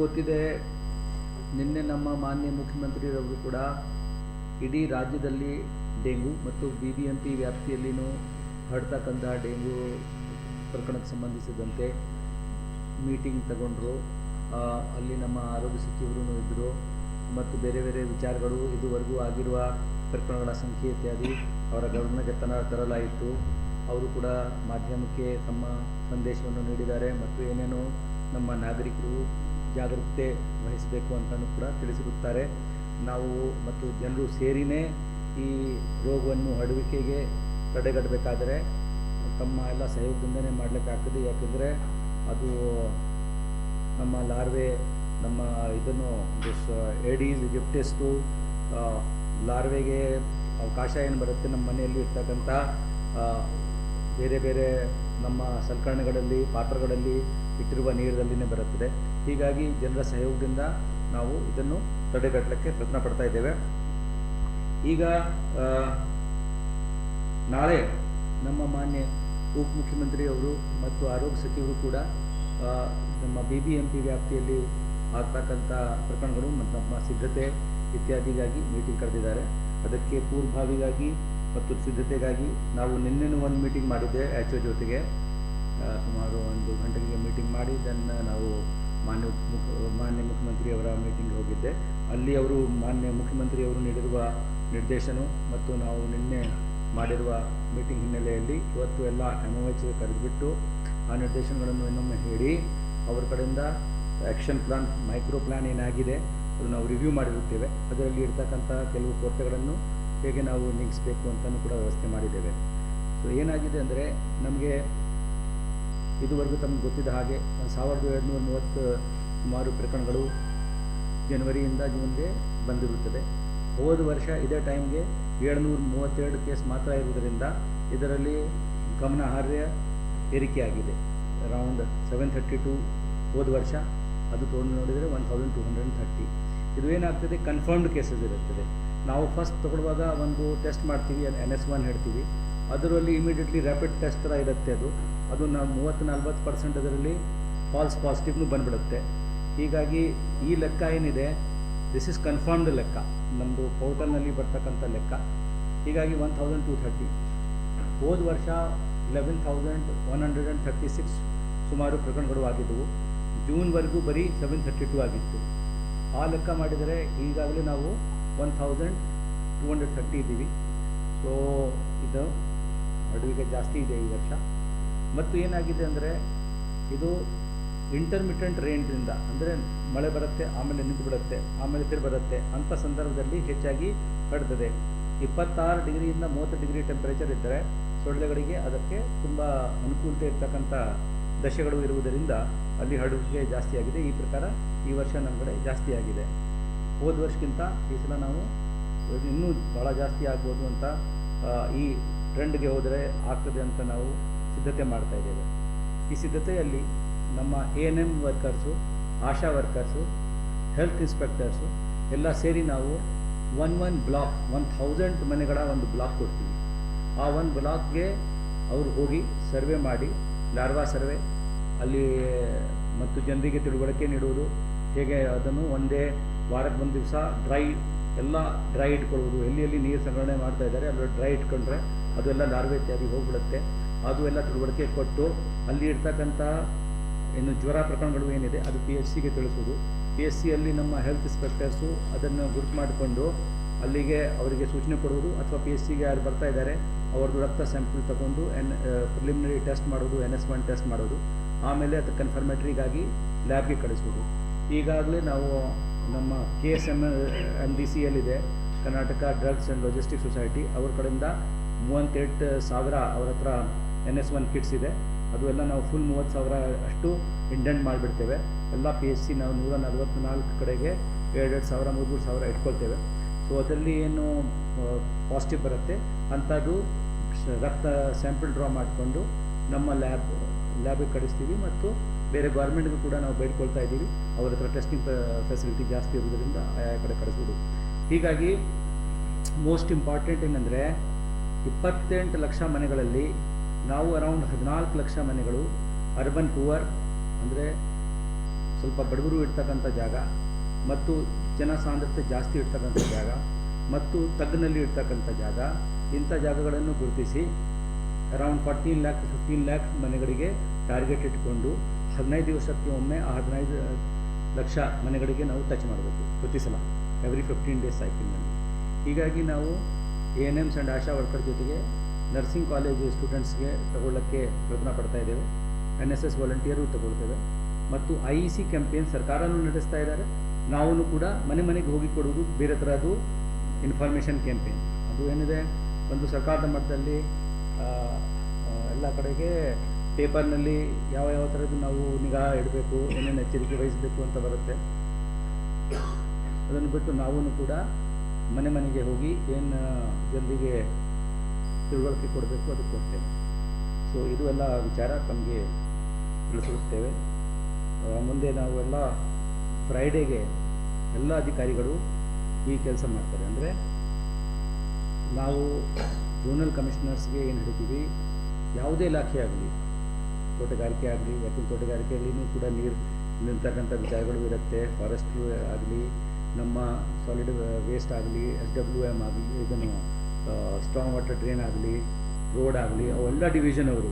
ಗೊತ್ತಿದೆ, ನಿನ್ನೆ ನಮ್ಮ ಮಾನ್ಯ ಮುಖ್ಯಮಂತ್ರಿಯವರು ಕೂಡ ಇಡೀ ರಾಜ್ಯದಲ್ಲಿ ಡೆಂಗು ಮತ್ತು ಬಿ ಬಿ ಎಂ ಪಿ ವ್ಯಾಪ್ತಿಯಲ್ಲಿನೂ ಹರಡ್ತಕ್ಕಂಥ ಡೆಂಗು ಪ್ರಕರಣಕ್ಕೆ ಸಂಬಂಧಿಸಿದಂತೆ ಮೀಟಿಂಗ್ ತಗೊಂಡ್ರು. ಅಲ್ಲಿ ನಮ್ಮ ಆರೋಗ್ಯ ಸಚಿವರು ಇದ್ದರು ಮತ್ತು ಬೇರೆ ಬೇರೆ ವಿಚಾರಗಳು ಇದುವರೆಗೂ ಆಗಿರುವ ಪ್ರಕರಣಗಳ ಸಂಖ್ಯೆ ಇತ್ಯಾದಿ ಅವರ ಗಮನಕ್ಕೆ ತನ ತರಲಾಯಿತು. ಅವರು ಕೂಡ ಮಾಧ್ಯಮಕ್ಕೆ ತಮ್ಮ ಸಂದೇಶವನ್ನು ನೀಡಿದ್ದಾರೆ. ಮತ್ತು ಏನೇನೋ ನಮ್ಮ ನಾಗರಿಕರು ಜಾಗರೂಕತೆ ವಹಿಸಬೇಕು ಅಂತಲೂ ಕೂಡ ತಿಳಿಸಿರುತ್ತಾರೆ. ನಾವು ಮತ್ತು ಜನರು ಸೇರಿನೇ ಈ ರೋಗವನ್ನು ಹರಡುವಿಕೆಗೆ ತಡೆಗಟ್ಟಬೇಕಾದರೆ ತಮ್ಮ ಎಲ್ಲ ಸಹಯೋಗದಿಂದನೇ ಮಾಡಲಿಕ್ಕಾಗ್ತದೆ. ಯಾಕೆಂದರೆ ಅದು ನಮ್ಮ ಲಾರ್ವೆ, ನಮ್ಮ ಇದನ್ನು ಏಡೀಸ್ ಟು ಲಾರ್ವೆಗೆ ಅವಕಾಶ ಏನು ಬರುತ್ತೆ ನಮ್ಮ ಮನೆಯಲ್ಲಿ ಇರ್ತಕ್ಕಂಥ ಬೇರೆ ಬೇರೆ ನಮ್ಮ ಸಲಕರಣೆಗಳಲ್ಲಿ, ಪಾತ್ರಗಳಲ್ಲಿ ಇಟ್ಟಿರುವ ನೀರಿನಲ್ಲಿನೇ ಬರುತ್ತದೆ. ಹೀಗಾಗಿ ಜನರ ಸಹಯೋಗದಿಂದ ನಾವು ಇದನ್ನು ತಡೆಗಟ್ಟಲಿಕ್ಕೆ ಪ್ರಯತ್ನ ಪಡ್ತಾ ಇದ್ದೇವೆ. ಈಗ ನಾಳೆ ನಮ್ಮ ಮಾನ್ಯ ಉಪಮುಖ್ಯಮಂತ್ರಿ ಅವರು ಮತ್ತು ಆರೋಗ್ಯ ಸಚಿವರು ಕೂಡ ನಮ್ಮ ಬಿ ಬಿ ಎಂ ಪಿ ವ್ಯಾಪ್ತಿಯಲ್ಲಿ ಆಗ್ತಕ್ಕಂಥ ಪ್ರಕರಣಗಳು ಮತ್ತು ನಮ್ಮ ಸಿದ್ಧತೆ ಇತ್ಯಾದಿಗಾಗಿ ಮೀಟಿಂಗ್ ಕರೆದಿದ್ದಾರೆ. ಅದಕ್ಕೆ ಪೂರ್ವಭಾವಿಗಾಗಿ ಮತ್ತು ಸಿದ್ಧತೆಗಾಗಿ ನಾವು ನಿನ್ನೆನೂ ಒಂದು ಮೀಟಿಂಗ್ ಮಾಡಿದ್ದೆ ಎಚ್ ಒ ಜೊತೆಗೆ ಸುಮಾರು ಒಂದು ಗಂಟೆಗೆ ಮೀಟಿಂಗ್ ಮಾಡಿ ದೆನ್ ನಾವು ಮಾನ್ಯ ಮುಖ, ಮಾನ್ಯ ಮುಖ್ಯಮಂತ್ರಿಯವರ ಮೀಟಿಂಗ್ ಹೋಗಿದ್ದೆ. ಅಲ್ಲಿ ಅವರು ಮಾನ್ಯ ಮುಖ್ಯಮಂತ್ರಿಯವರು ನೀಡಿರುವ ನಿರ್ದೇಶನ ಮತ್ತು ನಾವು ನಿನ್ನೆ ಮಾಡಿರುವ ಮೀಟಿಂಗ್ ಹಿನ್ನೆಲೆಯಲ್ಲಿ ಇವತ್ತು ಎಲ್ಲ ಎಂ ಒ ಎಚ್ಗೆ ಕರೆದುಬಿಟ್ಟು ಆ ನಿರ್ದೇಶನಗಳನ್ನು ಇನ್ನೊಮ್ಮೆ ಹೇಳಿ, ಅವ್ರ ಕಡೆಯಿಂದ ಆ್ಯಕ್ಷನ್ ಪ್ಲಾನ್ ಮೈಕ್ರೋ ಪ್ಲಾನ್ ಏನಾಗಿದೆ, ಅದನ್ನು ನಾವು ರಿವ್ಯೂ ಮಾಡಿರುತ್ತೇವೆ. ಅದರಲ್ಲಿ ಇರ್ತಕ್ಕಂಥ ಕೆಲವು ಕೊರತೆಗಳನ್ನು ಹೇಗೆ ನಾವು ನೀಗಿಸ್ಬೇಕು ಅಂತಲೂ ಕೂಡ ವ್ಯವಸ್ಥೆ ಮಾಡಿದ್ದೇವೆ. ಸೊ ಏನಾಗಿದೆ ಅಂದರೆ ನಮಗೆ ಇದುವರೆಗೂ ತಮಗೆ ಗೊತ್ತಿದ್ದ ಹಾಗೆ ಒಂದು ಸಾವಿರದ ಏಳ್ನೂರ ಮೂವತ್ತು ಸುಮಾರು ಪ್ರಕರಣಗಳು ಜನವರಿಯಿಂದ ಜೂನ್ಗೆ ಬಂದಿರುತ್ತದೆ. ಹೋದ ವರ್ಷ ಇದೇ ಟೈಮ್ಗೆ ಏಳ್ನೂರ ಮೂವತ್ತೆರಡು ಕೇಸ್ ಮಾತ್ರ ಇರುವುದರಿಂದ ಇದರಲ್ಲಿ ಗಮನಾರ್ಹ ಏರಿಕೆಯಾಗಿದೆ. ಅರೌಂಡ್ ಸೆವೆನ್ ಥರ್ಟಿ ಟು ಹೋದ ವರ್ಷ ಅದು ತೊಗೊಂಡು ನೋಡಿದರೆ one thousand two hundred thirty. ಇದು ಏನಾಗ್ತದೆ? ಕನ್ಫರ್ಮ್ಡ್ ಕೇಸಸ್ ಇರುತ್ತದೆ. ನಾವು ಫಸ್ಟ್ ತೊಗೊಳ್ಳುವಾಗ ಒಂದು ಟೆಸ್ಟ್ ಮಾಡ್ತೀವಿ, ಎನ್ ಎಸ್ ಒನ್ ಹೇಳ್ತೀವಿ. ಅದರಲ್ಲಿ ಇಮಿಡಿಯೇಟ್ಲಿ ರ್ಯಾಪಿಡ್ ಟೆಸ್ಟ್ ಥರ ಇರುತ್ತೆ ಅದು. ಅದು ನಾವು ಮೂವತ್ತು, ನಲ್ವತ್ತು ಪರ್ಸೆಂಟ್ ಅದರಲ್ಲಿ ಫಾಲ್ಸ್ ಪಾಸಿಟಿವ್ನು ಬಂದ್ಬಿಡುತ್ತೆ. ಹೀಗಾಗಿ ಈ ಲೆಕ್ಕ ಏನಿದೆ ದಿಸ್ ಇಸ್ ಕನ್ಫರ್ಮ್ಡ್ ಲೆಕ್ಕ. ನಮ್ಮದು ಪೋರ್ಟಲ್ನಲ್ಲಿ ಬರ್ತಕ್ಕಂಥ ಲೆಕ್ಕ. ಹೀಗಾಗಿ ಒನ್ ಥೌಸಂಡ್ ಟು ಥರ್ಟಿ ಹೋದ ವರ್ಷ eleven thousand one hundred and thirty six ಸುಮಾರು ಪ್ರಕರಣಗಳು ಆಗಿದ್ದವು ಜೂನ್ವರೆಗೂ ಬರೀ ಸೆವೆನ್ ಥರ್ಟಿ ಟು ಆಗಿತ್ತು. ಆ ಲೆಕ್ಕ ಮಾಡಿದರೆ ಈಗಾಗಲೇ ನಾವು one thousand two hundred thirty ಇದ್ದೀವಿ. ಸೊ ಇದು ಅಡುಗೆ ಜಾಸ್ತಿ ಇದೆ ಈ ವರ್ಷ. ಮತ್ತು ಏನಾಗಿದೆ ಅಂದರೆ, ಇದು ಇಂಟರ್ಮಿಟೆಂಟ್ ರೇಂಜಿಂದ ಅಂದರೆ ಮಳೆ ಬರುತ್ತೆ, ಆಮೇಲೆ ನಿಂತು ಬಿಡುತ್ತೆ, ಆಮೇಲೆ ತಿರು ಬರುತ್ತೆ ಅಂಥ ಸಂದರ್ಭದಲ್ಲಿ ಹೆಚ್ಚಾಗಿ ಹರಡ್ತದೆ. ಇಪ್ಪತ್ತಾರು ಡಿಗ್ರಿಯಿಂದ ಮೂವತ್ತು ಡಿಗ್ರಿ ಟೆಂಪರೇಚರ್ ಇದ್ದರೆ ಸೊಳ್ಳೆಗಳಿಗೆ ಅದಕ್ಕೆ ತುಂಬ ಅನುಕೂಲತೆ ಇರ್ತಕ್ಕಂಥ ದಶೆಗಳು ಇರುವುದರಿಂದ ಅಲ್ಲಿ ಹರಡುವಿಕೆ ಜಾಸ್ತಿ ಆಗಿದೆ. ಈ ಪ್ರಕಾರ ಈ ವರ್ಷ ನಮ್ಮ ಕಡೆ ಜಾಸ್ತಿ ಆಗಿದೆ. ಹೋದ ವರ್ಷಕ್ಕಿಂತ ಈ ಸಲ ನಾವು ಇನ್ನೂ ಭಾಳ ಜಾಸ್ತಿ ಆಗ್ಬೋದು ಅಂತ ಈ ಟ್ರೆಂಡ್ಗೆ ಹೋದರೆ ಆಗ್ತದೆ ಅಂತ ನಾವು ಸಿದ್ಧತೆ ಮಾಡ್ತಾ ಇದ್ದೇವೆ. ಈ ಸಿದ್ಧತೆಯಲ್ಲಿ ನಮ್ಮ A N M workers ASHA workers health inspectors ಎಲ್ಲ ಸೇರಿ ನಾವು one one block one thousand ಮನೆಗಳ ಒಂದು ಬ್ಲಾಕ್ ಕೊಡ್ತೀವಿ. ಆ ಒನ್ ಬ್ಲಾಕ್ಗೆ ಅವರು ಹೋಗಿ ಸರ್ವೆ ಮಾಡಿ, ಲಾರ್ವಾ ಸರ್ವೆ, ಅಲ್ಲಿ ಮತ್ತು ಜನರಿಗೆ ತಿಳುವಳಿಕೆ ನೀಡುವುದು, ಹೇಗೆ ಅದನ್ನು ಒಂದೇ ವಾರಕ್ಕೆ ಒಂದು ದಿವಸ ಡ್ರೈ, ಎಲ್ಲ ಡ್ರೈ ಇಟ್ಕೊಳ್ಳೋದು ಎಲ್ಲಿ ಎಲ್ಲಿ ನೀರು ಸಂಗ್ರಹಣೆ ಮಾಡ್ತಾ ಇದ್ದಾರೆ ಅಲ್ಲಿ ಡ್ರೈ ಇಟ್ಕೊಂಡ್ರೆ ಅದೆಲ್ಲ ಲಾರ್ವೆ ಇತ್ಯಾದಿ ಹೋಗ್ಬಿಡುತ್ತೆ. ಅದು ಎಲ್ಲ ತಿಳುವಳಿಕೆ ಕೊಟ್ಟು ಅಲ್ಲಿ ಇರ್ತಕ್ಕಂಥ ಇನ್ನು ಜ್ವರ ಪ್ರಕರಣಗಳು ಏನಿದೆ, ಅದು ಪಿ ಎಚ್ ಸಿಗೆ ತಿಳಿಸೋದು. ಪಿ ಎಚ್ ಸಿಯಲ್ಲಿ ನಮ್ಮ ಹೆಲ್ತ್ ಇನ್ಸ್ಪೆಕ್ಟರ್ಸು ಅದನ್ನು ಗುರುತು ಮಾಡಿಕೊಂಡು ಅಲ್ಲಿಗೆ ಅವರಿಗೆ ಸೂಚನೆ ಕೊಡುವುದು ಅಥವಾ ಪಿ ಎಚ್ ಸಿಗೆ ಯಾರು ಬರ್ತಾ ಇದ್ದಾರೆ, ಅವ್ರದ್ದು ರಕ್ತ ಸ್ಯಾಂಪಲ್ ತಗೊಂಡು ಎನ್ ಪ್ರಿಲಿಮಿನರಿ ಟೆಸ್ಟ್ ಮಾಡೋದು ಎನ್ ಎಸ್ ಒನ್ ಟೆಸ್ಟ್ ಮಾಡೋದು. ಆಮೇಲೆ ಅದು ಕನ್ಫರ್ಮೇಟ್ರಿಗಾಗಿ ಲ್ಯಾಬ್ಗೆ ಕಳಿಸೋದು. ಈಗಾಗಲೇ ನಾವು ನಮ್ಮ K S M M D C ಎಲ್ಲಿದೆ Karnataka drugs and logistic society ಅವ್ರ ಕಡೆಯಿಂದ ಮೂವತ್ತೆಂಟು ಸಾವಿರ ಅವ್ರ ಹತ್ರ ಎನ್ ಎಸ್ ಒನ್ ಕಿಟ್ಸ್ ಇದೆ. ಅದು ಎಲ್ಲ ನಾವು ಫುಲ್ ಮೂವತ್ತು ಸಾವಿರ ಅಷ್ಟು ಇಂಡೆಂಟ್ ಮಾಡಿಬಿಡ್ತೇವೆ. ಎಲ್ಲ ಪಿ ಎಸ್ ಸಿ ನಾವು ನೂರ ನಲವತ್ತ್ನಾಲ್ಕು ಕಡೆಗೆ ಎರಡೆರಡು ಸಾವಿರ ಮೂರು ಸಾವಿರ ಇಟ್ಕೊಳ್ತೇವೆ. ಸೊ ಅದರಲ್ಲಿ ಏನು ಪಾಸಿಟಿವ್ ಬರುತ್ತೆ. ಅಂಥದ್ದು ರಕ್ತ ಸ್ಯಾಂಪಲ್ ಡ್ರಾ ಮಾಡಿಕೊಂಡು ನಮ್ಮ ಲ್ಯಾಬ್ ಲ್ಯಾಬಿಗೆ ಕಳಿಸ್ತೀವಿ ಮತ್ತು ಬೇರೆ ಗೌರ್ಮೆಂಟ್ಗೂ ಕೂಡ ನಾವು ಬೇಡ್ಕೊಳ್ತಾ ಇದ್ದೀವಿ. ಅವ್ರ ಹತ್ರ ಟೆಸ್ಟಿಂಗ್ ಫೆಸಿಲಿಟಿ ಜಾಸ್ತಿ ಇರೋದ್ರಿಂದ ಆಯಾ ಕಡೆ ಕಳಿಸ್ಬೋದು. ಹೀಗಾಗಿ ಮೋಸ್ಟ್ ಇಂಪಾರ್ಟೆಂಟ್ ಏನಂದರೆ ಇಪ್ಪತ್ತೆಂಟು ಲಕ್ಷ ಮನೆಗಳಲ್ಲಿ ನಾವು ಅರೌಂಡ್ ಹದಿನಾಲ್ಕು ಲಕ್ಷ ಮನೆಗಳು ಅರ್ಬನ್ ಪುವರ್ ಅಂದರೆ ಸ್ವಲ್ಪ ಬಡವರು ಇರ್ತಕ್ಕಂಥ ಜಾಗ ಮತ್ತು ಜನಸಾಂದ್ರತೆ ಜಾಸ್ತಿ ಇರ್ತಕ್ಕಂಥ ಜಾಗ ಮತ್ತು ತಗ್ಗಿನಲ್ಲಿ ಇರ್ತಕ್ಕಂಥ ಜಾಗ ಇಂಥ ಜಾಗಗಳನ್ನು ಗುರುತಿಸಿ around fourteen lakh fifteen lakh ಮನೆಗಳಿಗೆ ಟಾರ್ಗೆಟ್ ಇಟ್ಕೊಂಡು ಹದಿನೈದು ದಿವಸಕ್ಕೆ ಒಮ್ಮೆ ಆ ಹದಿನೈದು ಲಕ್ಷ ಮನೆಗಳಿಗೆ ನಾವು ಟಚ್ ಮಾಡಬೇಕು ಪ್ರತಿ ಸಲ. ಎವ್ರಿ ಫಿಫ್ಟೀನ್ ಡೇಸ್ ಸೈಕಲ್ನಲ್ಲಿ ಹೀಗಾಗಿ ನಾವು A N Ms and ASHA worker ಜೊತೆಗೆ ನರ್ಸಿಂಗ್ ಕಾಲೇಜ್ ಸ್ಟೂಡೆಂಟ್ಸ್ಗೆ ತಗೊಳ್ಳೋಕ್ಕೆ ಪ್ರಯತ್ನ ಪಡ್ತಾ ಇದ್ದೇವೆ. ಎನ್ ಎಸ್ ಎಸ್ ವಾಲಂಟಿಯರು ತಗೊಳ್ತೇವೆ. ಮತ್ತು ಐ ಇ ಸಿ ಕ್ಯಾಂಪೇನ್ ಸರ್ಕಾರನೂ ನಡೆಸ್ತಾ ಇದ್ದಾರೆ. ನಾವು ಕೂಡ ಮನೆ ಮನೆಗೆ ಹೋಗಿ ಕೊಡುವುದು ಬೇರೆ ಥರದ್ದು ಇನ್ಫಾರ್ಮೇಷನ್ ಕ್ಯಾಂಪೇನ್ ಅದು ಏನಿದೆ? ಒಂದು ಸರ್ಕಾರದ ಮಟ್ಟದಲ್ಲಿ ಎಲ್ಲ ಕಡೆಗೆ ಪೇಪರ್ನಲ್ಲಿ ಯಾವ ಯಾವ ಥರದ್ದು ನಾವು ನಿಗಾ ಇಡಬೇಕು, ಏನೇನು ಎಚ್ಚರಿಕೆ ವಹಿಸಬೇಕು ಅಂತ ಬರುತ್ತೆ. ಅದನ್ನು ಬಿಟ್ಟು ನಾವೂ ಕೂಡ ಮನೆ ಮನೆಗೆ ಹೋಗಿ ಏನು ಜನರಿಗೆ ತಿಳುವಳಿಕೆ ಕೊಡಬೇಕು ಅದು ಕೊಡ್ತೇವೆ. ಸೊ ಇದು ಎಲ್ಲ ವಿಚಾರ ತಮಗೆ ತಿಳಿಸಿರುತ್ತೇವೆ ಮುಂದೆ ನಾವು ಎಲ್ಲ ಫ್ರೈಡೇಗೆ ಎಲ್ಲ ಅಧಿಕಾರಿಗಳು ಈ ಕೆಲಸ ಮಾಡ್ತಾರೆ. ಅಂದರೆ ನಾವು ಝೋನಲ್ ಕಮಿಷನರ್ಸ್ಗೆ ಏನು ಹಿಡಿತೀವಿ ಯಾವುದೇ ಇಲಾಖೆ ಆಗಲಿ ತೋಟಗಾರಿಕೆ ಆಗಲಿ ಯಾಕಂದ್ರೆ ತೋಟಗಾರಿಕೆಯಲ್ಲಿನೂ ಕೂಡ ನೀರು ನಿಂತಕ್ಕಂಥ ವಿಚಾರಗಳು ಇರುತ್ತೆ. ಫಾರೆಸ್ಟ್ ಆಗಲಿ, ನಮ್ಮ ಸಾಲಿಡ್ ವೇಸ್ಟ್ ಆಗಲಿ ಎಸ್ ಡಬ್ಲ್ಯೂ ಎಂ ಆಗಲಿ, ಇದನ್ನು ಸ್ಟ್ರಾಂಗ್ ವಾಟರ್ ಡ್ರೈನ್ ಆಗಲಿ ರೋಡ್ ಆಗಲಿ, ಅವೆಲ್ಲ ಡಿವಿಷನ್ ಅವರು.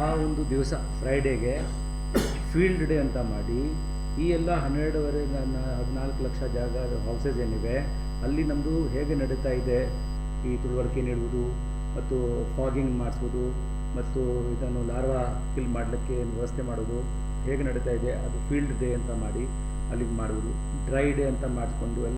ಆ ಒಂದು ದಿವಸ ಫ್ರೈಡೇಗೆ ಫೀಲ್ಡ್ ಡೇ ಅಂತ ಮಾಡಿ, ಈ ಎಲ್ಲ ಹನ್ನೆರಡುವರೆ ಹದಿನಾಲ್ಕು ಲಕ್ಷ ಜಾಗ ಹೌಸಸ್ ಏನಿವೆ, ಅಲ್ಲಿ ನಮ್ಮದು ಹೇಗೆ ನಡೀತಾ ಇದೆ, ಈ ತಿಳುವಳಿಕೆ ನೀಡುವುದು, ಮತ್ತು ಫಾಗಿಂಗ್ ಮಾಡಿಸೋದು ಮತ್ತು ಇದನ್ನು ಲಾರ್ವಾ ಕಿಲ್ ಮಾಡಲಿಕ್ಕೆ ವ್ಯವಸ್ಥೆ ಮಾಡೋದು ಹೇಗೆ ನಡೀತಾ ಇದೆ, ಅದು ಫೀಲ್ಡ್ ಡೇ ಅಂತ ಮಾಡಿ ಅಲ್ಲಿಗೆ ಮಾಡುವುದು, ಡ್ರೈ ಡೇ ಅಂತ ಮಾಡಿಕೊಂಡು ಎಲ್ಲ